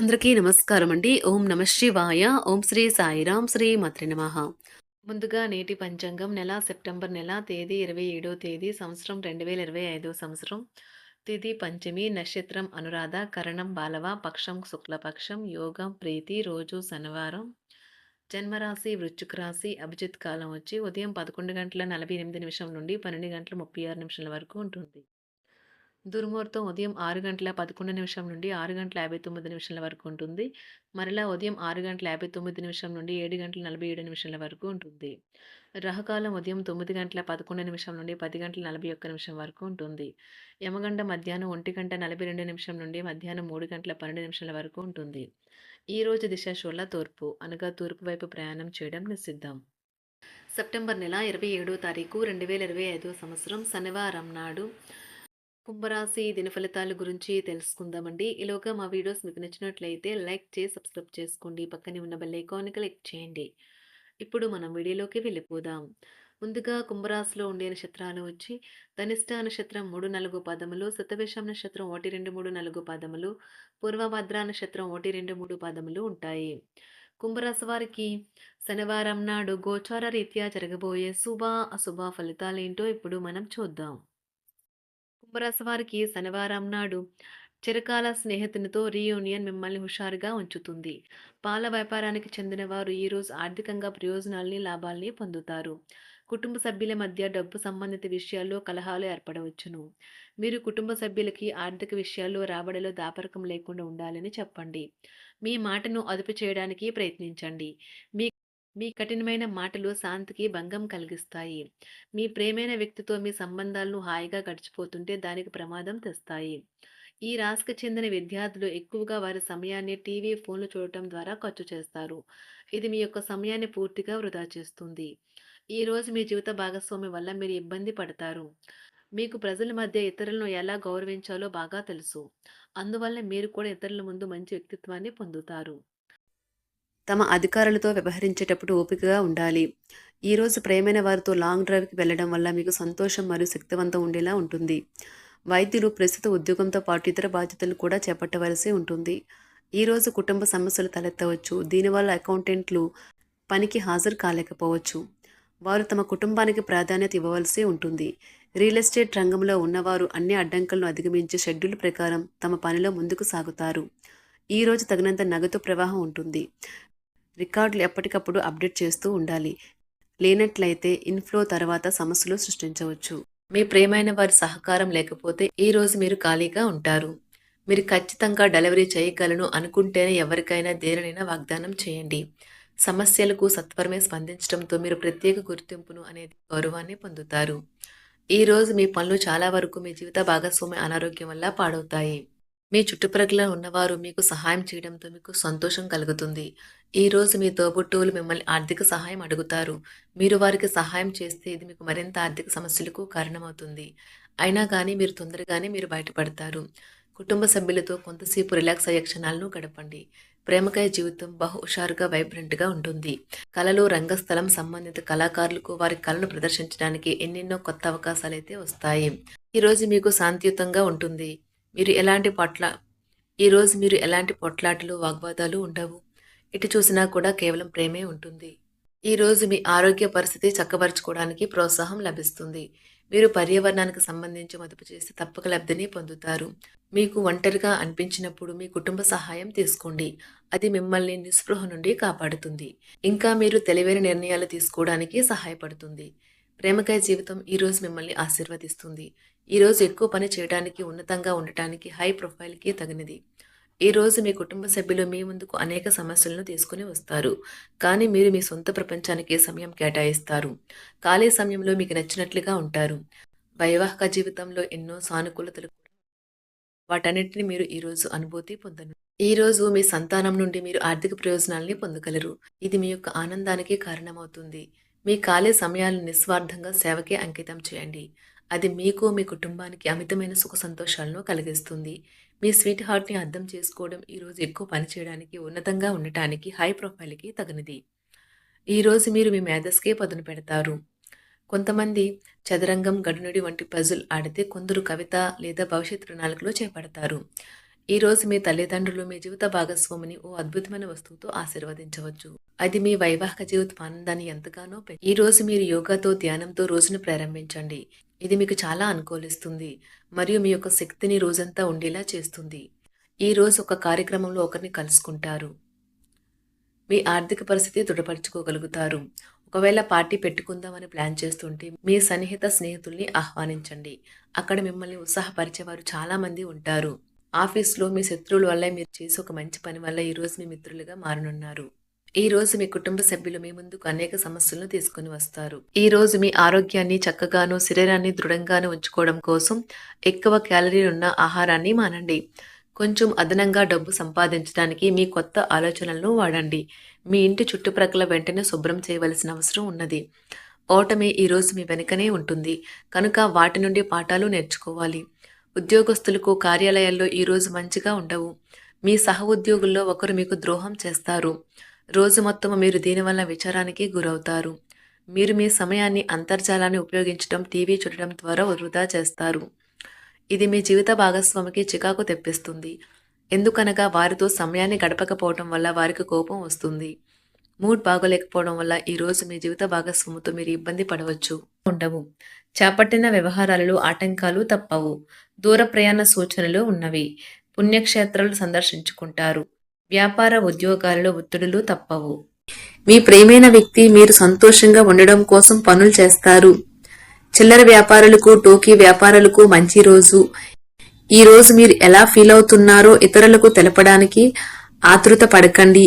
అందరికీ నమస్కారం అండి ఓం నమ శివాయ. ఓం శ్రీ సాయిరాం శ్రీ మాత్రి నమ. ముందుగా నేటి పంచాంగం నెల సెప్టెంబర్ నెల తేదీ ఇరవై ఏడో తేదీ సంవత్సరం రెండు వేల ఇరవై ఐదో సంవత్సరం. తిథి పంచమి నక్షత్రం అనురాధ కరణం బాలవ పక్షం శుక్లపక్షం యోగం ప్రీతి రోజు శనివారం. జన్మరాశి వృశ్చిక రాశి అభిజిత్ కాలం వచ్చి ఉదయం పదకొండు గంటల నలభై ఎనిమిది నిమిషం నుండి పన్నెండు గంటల ముప్పై ఆరు నిమిషాల వరకు ఉంటుంది. దుర్ముహూర్తం ఉదయం ఆరు గంటల పదకొండు నిమిషం నుండి ఆరు గంటల యాభై తొమ్మిది నిమిషాల వరకు ఉంటుంది. మరలా ఉదయం ఆరు గంటల యాభై తొమ్మిది నిమిషం నుండి ఏడు గంటల నలభై ఏడు నిమిషాల వరకు ఉంటుంది. రహకాలం ఉదయం తొమ్మిది గంటల పదకొండు నిమిషం నుండి పది గంటల నలభై ఒక్క నిమిషం వరకు ఉంటుంది. యమగండ మధ్యాహ్నం ఒంటి గంట నలభై రెండు నిమిషం నుండి మధ్యాహ్నం మూడు గంటల పన్నెండు నిమిషాల వరకు ఉంటుంది. ఈ రోజు దిశ షోల తూర్పు అనగా తూర్పు వైపు ప్రయాణం చేయడం నిషిద్ధం. సెప్టెంబర్ నెల ఇరవై ఏడో తారీఖు రెండు వేల ఇరవై ఐదో సంవత్సరం శనివారం నాడు కుంభరాశి దిన ఫలితాల గురించి తెలుసుకుందామండి. ఈలోగా మా వీడియోస్ మీకు నచ్చినట్లయితే లైక్ చేసి సబ్స్క్రైబ్ చేసుకోండి. పక్కనే ఉన్న బెల్ ఐకాన్ని క్లిక్ చేయండి. ఇప్పుడు మనం వీడియోలోకి వెళ్ళిపోదాం. ముందుగా కుంభరాశిలో ఉండే నక్షత్రాలు వచ్చి ధనిష్ట నక్షత్రం మూడు నాలుగు పదములు శతవిషం నక్షత్రం ఒకటి రెండు మూడు నాలుగు పదములు పూర్వభద్ర నక్షత్రం ఒకటి రెండు మూడు పదములు ఉంటాయి. కుంభరాశి వారికి శనివారం నాడు గోచార రీత్యా జరగబోయే శుభ అశుభ ఫలితాలేంటో ఇప్పుడు మనం చూద్దాం. కుంభరాశి వారికి శనివారం నాడు చిరకాల స్నేహితునితో రీయూనియన్ మిమ్మల్ని హుషారుగా ఉంచుతుంది. పాల వ్యాపారానికి చెందిన వారు ఈరోజు ఆర్థికంగా ప్రయోజనాల్ని లాభాల్ని పొందుతారు. కుటుంబ సభ్యుల మధ్య డబ్బు సంబంధిత విషయాల్లో కలహాలు ఏర్పడవచ్చును. మీరు కుటుంబ సభ్యులకి ఆర్థిక విషయాల్లో రాబడిలో దాపరకం లేకుండా ఉండాలని చెప్పండి. మీ మాటను అదుపు చేయడానికి ప్రయత్నించండి. మీ మీ కఠినమైన మాటలు శాంతికి భంగం కలిగిస్తాయి. మీ ప్రేమైన వ్యక్తితో మీ సంబంధాలను హాయిగా గడిచిపోతుంటే దానికి ప్రమాదం తెస్తాయి. ఈ రాశికి చెందిన విద్యార్థులు ఎక్కువగా వారి సమయాన్ని టీవీ ఫోన్లు చూడటం ద్వారా ఖర్చు చేస్తారు. ఇది మీ యొక్క సమయాన్ని పూర్తిగా వృధా చేస్తుంది. ఈ రోజు మీ జీవిత భాగస్వామి వల్ల మీరు ఇబ్బంది పడతారు. మీకు ప్రజల మధ్య ఇతరులను ఎలా గౌరవించాలో బాగా తెలుసు. అందువల్ల మీరు కూడా ఇతరుల ముందు మంచి వ్యక్తిత్వాన్ని పొందుతారు. తమ అధికారులతో వ్యవహరించేటప్పుడు ఓపికగా ఉండాలి. ఈరోజు ప్రేమైన వారితో లాంగ్ డ్రైవ్కి వెళ్ళడం వల్ల మీకు సంతోషం మరియు శక్తివంతం ఉండేలా ఉంటుంది. వైద్యులు ప్రస్తుత ఉద్యోగంతో పాటు ఇతర బాధ్యతలు కూడా చేపట్టవలసి ఉంటుంది. ఈరోజు కుటుంబ సమస్యలు తలెత్తవచ్చు. దీనివల్ల అకౌంటెంట్లు పనికి హాజరు కాలేకపోవచ్చు. వారు తమ కుటుంబానికి ప్రాధాన్యత ఇవ్వవలసి ఉంటుంది. రియల్ ఎస్టేట్ రంగంలో ఉన్నవారు అన్ని అడ్డంకులను అధిగమించి షెడ్యూల్ ప్రకారం తమ పనిలో ముందుకు సాగుతారు. ఈరోజు తగినంత నగదు ప్రవాహం ఉంటుంది. రికార్డులు ఎప్పటికప్పుడు అప్డేట్ చేస్తూ ఉండాలి. లేనట్లయితే ఇన్ఫ్లో తర్వాత సమస్యలు సృష్టించవచ్చు. మీ ప్రేమైన వారి సహకారం లేకపోతే ఈ రోజు మీరు ఖాళీగా ఉంటారు. మీరు ఖచ్చితంగా డెలివరీ చేయగలను అనుకుంటేనే ఎవరికైనా దేనినైనా వాగ్దానం చేయండి. సమస్యలకు సత్వరమే స్పందించడంతో మీరు ప్రత్యేక గుర్తింపును అనేది గౌరవాన్ని పొందుతారు. ఈరోజు మీ పనులు చాలా వరకు మీ జీవిత భాగస్వామి అనారోగ్యం వల్ల పాడవుతాయి. మీ చుట్టుప్రక్కల ఉన్నవారు మీకు సహాయం చేయడంతో మీకు సంతోషం కలుగుతుంది. ఈరోజు మీ తోబుట్టువులు మిమ్మల్ని ఆర్థిక సహాయం అడుగుతారు. మీరు వారికి సహాయం చేస్తే ఇది మీకు మరింత ఆర్థిక సమస్యలకు కారణమవుతుంది. అయినా కానీ మీరు తొందరగానే మీరు బయటపడతారు. కుటుంబ సభ్యులతో కొంతసేపు రిలాక్స్ అయ్యే క్షణాలను గడపండి. ప్రేమకాయ జీవితం బహు హుషారుగా వైబ్రెంట్గా ఉంటుంది. కళలు రంగస్థలం సంబంధిత కళాకారులకు వారి కళను ప్రదర్శించడానికి ఎన్నెన్నో కొత్త అవకాశాలు అయితే వస్తాయి ఈరోజు మీకు శాంతియుతంగా ఉంటుంది. మీరు ఎలాంటి పొట్ల ఈరోజు మీరు ఎలాంటి పొట్లాటలు వాగ్వాదాలు ఉండవు. ఇటు చూసినా కూడా కేవలం ప్రేమే ఉంటుంది. ఈరోజు మీ ఆరోగ్య పరిస్థితి చక్కబరుచుకోవడానికి ప్రోత్సాహం లభిస్తుంది. మీరు పర్యావరణానికి సంబంధించి మదుపు చేసి తప్పక లబ్ధిని పొందుతారు. మీకు ఒంటరిగా అనిపించినప్పుడు మీ కుటుంబ సహాయం తీసుకోండి. అది మిమ్మల్ని నిస్పృహ నుండి కాపాడుతుంది. ఇంకా మీరు తెలివైన నిర్ణయాలు తీసుకోవడానికి సహాయపడుతుంది. ప్రేమకాయ జీవితం ఈరోజు మిమ్మల్ని ఆశీర్వదిస్తుంది. ఈరోజు ఎక్కువ పని చేయడానికి ఉన్నతంగా ఉండటానికి హై ప్రొఫైల్కి తగినది. ఈరోజు మీ కుటుంబ సభ్యులు మీ ముందుకు అనేక సమస్యలను తీసుకుని వస్తారు. కానీ మీరు మీ సొంత ప్రపంచానికి సమయం కేటాయిస్తారు? ఖాళీ సమయంలో మీకు నచ్చినట్లుగా ఉంటారు. వైవాహిక జీవితంలో ఎన్నో సానుకూలతలు వాటన్నిటిని మీరు ఈరోజు అనుభూతి పొందను. ఈరోజు మీ సంతానం నుండి మీరు ఆర్థిక ప్రయోజనాల్ని పొందగలరు. ఇది మీ యొక్క ఆనందానికి కారణమవుతుంది. మీ ఖాళీ సమయాలను నిస్వార్థంగా సేవకే అంకితం చేయండి. అది మీకు మీ కుటుంబానికి అమితమైన సుఖ సంతోషాలను కలిగిస్తుంది. మీ స్వీట్ హార్ట్ని అర్థం చేసుకోవడం ఈరోజు ఎక్కువ పని చేయడానికి ఉన్నతంగా ఉండటానికి హై ప్రొఫైల్కి తగినది. ఈరోజు మీరు మీ మేధస్కే పదును పెడతారు. కొంతమంది చదరంగం గడునుడి వంటి పజుల్ ఆడితే కొందరు కవిత లేదా భవిష్యత్ ప్రణాళికలో చేపడతారు. ఈరోజు మీ తల్లిదండ్రులు మీ జీవిత భాగస్వామిని ఓ అద్భుతమైన వస్తువుతో ఆశీర్వదించవచ్చు. అది మీ వైవాహిక జీవిత ఆనందాన్ని ఎంతగానో ఈ రోజు మీరు యోగాతో ధ్యానంతో రోజును ప్రారంభించండి. ఇది మీకు చాలా అనుకూలిస్తుంది. మరియు మీ యొక్క శక్తిని రోజంతా ఉండేలా చేస్తుంది. ఈ రోజు ఒక కార్యక్రమంలో ఒకరిని కలుసుకుంటారు. మీ ఆర్థిక పరిస్థితి దృఢపరచుకోగలుగుతారు. ఒకవేళ పార్టీ పెట్టుకుందామని ప్లాన్ చేస్తుంటే మీ సన్నిహిత స్నేహితుల్ని ఆహ్వానించండి. అక్కడ మిమ్మల్ని ఉత్సాహపరిచేవారు చాలామంది ఉంటారు. ఆఫీస్లో మీ శత్రువుల వల్ల మీరు చేసే ఒక మంచి పని వల్ల ఈ రోజు మీ మిత్రులుగా మారనున్నారు. ఈ రోజు మీ కుటుంబ సభ్యులు మీ ముందుకు అనేక సమస్యలను తీసుకుని వస్తారు. ఈ రోజు మీ ఆరోగ్యాన్ని చక్కగాను శరీరాన్ని దృఢంగాను ఉంచుకోవడం కోసం ఎక్కువ క్యాలరీలు ఉన్న ఆహారాన్ని మానండి. కొంచెం అదనంగా డబ్బు సంపాదించడానికి మీ కొత్త ఆలోచనలను వాడండి. మీ ఇంటి చుట్టుప్రక్కల వెంటనే శుభ్రం చేయవలసిన అవసరం ఉన్నది. ఓటమి ఈరోజు మీ వెనుకనే ఉంటుంది. కనుక వాటి నుండి పాఠాలు నేర్చుకోవాలి. ఉద్యోగస్తులకు కార్యాలయాల్లో ఈరోజు మంచిగా ఉండవు. మీ సహ ఉద్యోగుల్లో ఒకరు మీకు ద్రోహం చేస్తారు. రోజు మొత్తం మీరు దీనివల్ల విచారానికి గురవుతారు. మీరు మీ సమయాన్ని అంతర్జాలాన్ని ఉపయోగించడం టీవీ చూడడం ద్వారా వృధా చేస్తారు. ఇది మీ జీవిత భాగస్వామికి చికాకు తెప్పిస్తుంది. ఎందుకనగా వారితో సమయాన్ని గడపకపోవటం వల్ల వారికి కోపం వస్తుంది. మూడ్ బాగోలేకపోవడం వల్ల ఈ రోజు మీ జీవిత భాగస్వామితో మీరు ఇబ్బంది పడవచ్చు. ఉండవు. చేపట్టిన వ్యవహారాలలో ఆటంకాలు తప్పవు. దూర ప్రయాణ సూచనలు ఉన్నవి. పుణ్యక్షేత్రాలు సందర్శించుకుంటారు. వ్యాపార ఉద్యోగాలలో ఒత్తిడులు తప్పవు. మీ ప్రేమైన వ్యక్తి మీరు సంతోషంగా ఉండడం కోసం పనులు చేస్తారు. చిల్లర వ్యాపారులకు టోకీ వ్యాపారులకు మంచి రోజు. ఈ రోజు మీరు ఎలా ఫీల్ అవుతున్నారో ఇతరులకు తెలపడానికి ఆతృత పడకండి.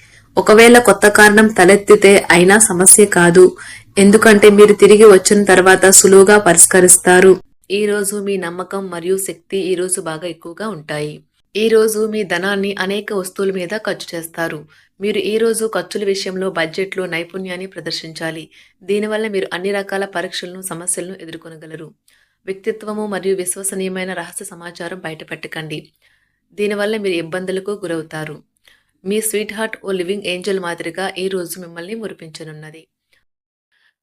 ఒకవేళ కొత్త కారణం తలెత్తితే అయినా సమస్య కాదు. ఎందుకంటే మీరు తిరిగి వచ్చిన తర్వాత సులువుగా పరిష్కరిస్తారు. ఈ రోజు మీ నమ్మకం మరియు శక్తి ఈ రోజు బాగా ఎక్కువగా ఉంటాయి. ఈ రోజు మీ ధనాన్ని అనేక వస్తువుల మీద ఖర్చు చేస్తారు. మీరు ఈ రోజు ఖర్చుల విషయంలో బడ్జెట్లో నైపుణ్యాన్ని ప్రదర్శించాలి. దీనివల్ల మీరు అన్ని రకాల పరీక్షలను సమస్యలను ఎదుర్కొనగలరు. వ్యక్తిత్వము మరియు విశ్వసనీయమైన రహస్య సమాచారం బయటపెట్టకండి. దీనివల్ల మీరు ఇబ్బందులకు గురవుతారు. మీ sweetheart oh living angel మాదిరిగా ఈ రోజు మిమ్మల్ని మురిపించనున్నది.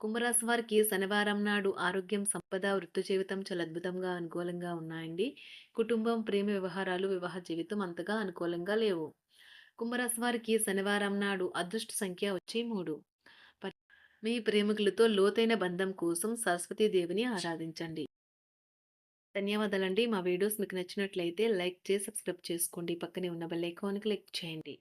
కుంభరాశి వారికి శనివారం నాడు ఆరోగ్యం సంపద వృత్తి జీవితం చాలా అద్భుతంగా అనుకూలంగా ఉన్నాయండి. కుటుంబం ప్రేమ వ్యవహారాలు వివాహ జీవితం అంతగా అనుకూలంగా లేవు. కుంభరాశి వారికి శనివారం నాడు అదృష్ట సంఖ్య వచ్చి మూడు. ప- మీ ప్రేమికులతో లోతైన బంధం కోసం సరస్వతీ దేవిని ఆరాధించండి. ధన్యవాదాలండి. మా వీడియోస్ మీకు నచ్చినట్లయితే లైక్ చేసి సబ్స్క్రైబ్ చేసుకోండి. పక్కనే ఉన్న బెల్ ఐకాన్ క్లిక్ చేయండి.